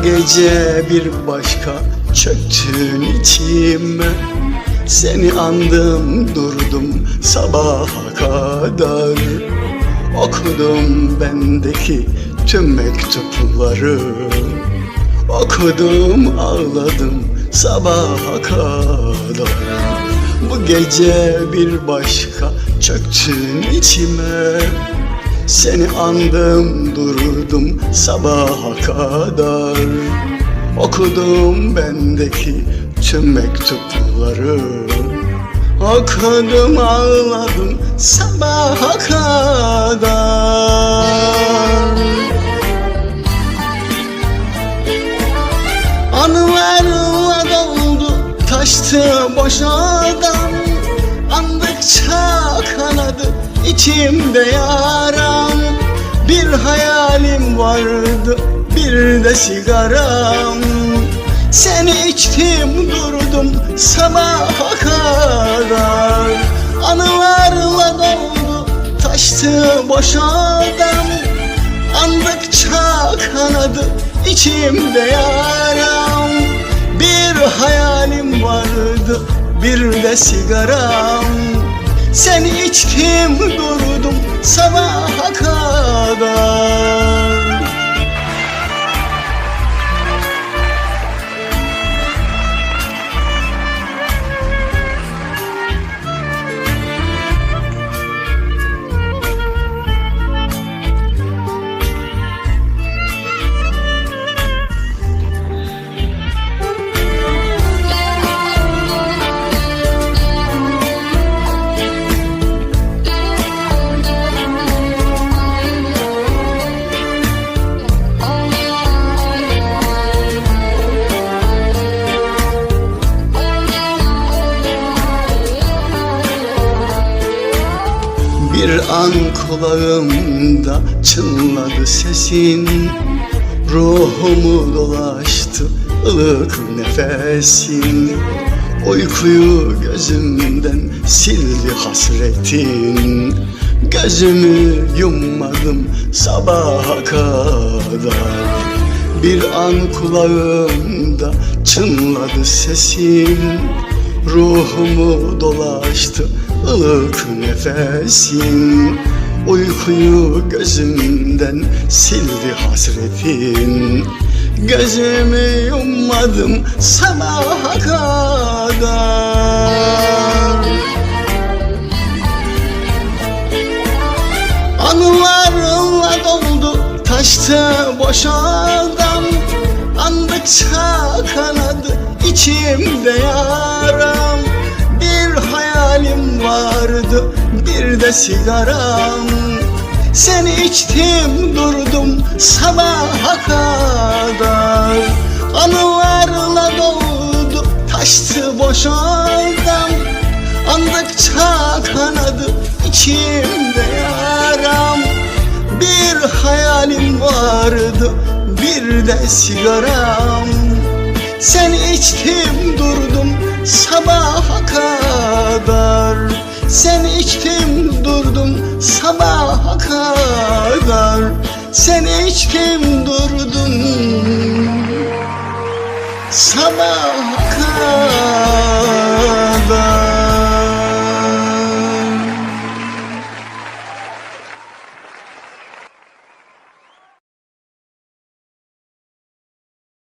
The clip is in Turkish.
O gece bir başka çöktün içime. Seni andım durdum sabaha kadar. Okudum bendeki tüm mektupları. Okudum ağladım sabaha kadar. Bu gece bir başka çöktün içime Seni andım durdum sabaha kadar. Okudum bendeki tüm mektupları. Okudum ağladım sabaha kadar içimde yaram. Bir hayalim vardı bir de sigaram. Seni içtim durdum sabaha kadar. Anılarla doldu taştı boş adam. Andıkça kanadı içimde yaram. Bir hayalim vardı bir de sigaram Seni içtim durdum sabaha kadar Bir an kulağımda çınladı sesin. Ruhumu dolaştı ılık nefesin. Uykuyu gözümden sildi hasretin. Gözümü yummadım sabaha kadar. Bir an kulağımda çınladı sesin. Ruhumu dolaştı ılık nefesin Uykuyu gözümden sildi hasretin Gözümü yummadım sabaha kadar. Anılarla doldu taştı boş adam. Andıkça kanadı içimde yaram hayalim vardı bir de sigaram. Seni içtim durdum sabaha kadar. Anılarla doldu taştı boş adam Andıkça kanadı içimde yaram. Bir hayalim vardı bir de sigaram. Seni içtim durdum Seni içtim durdum sabaha kadar. Seni içtim durdum sabaha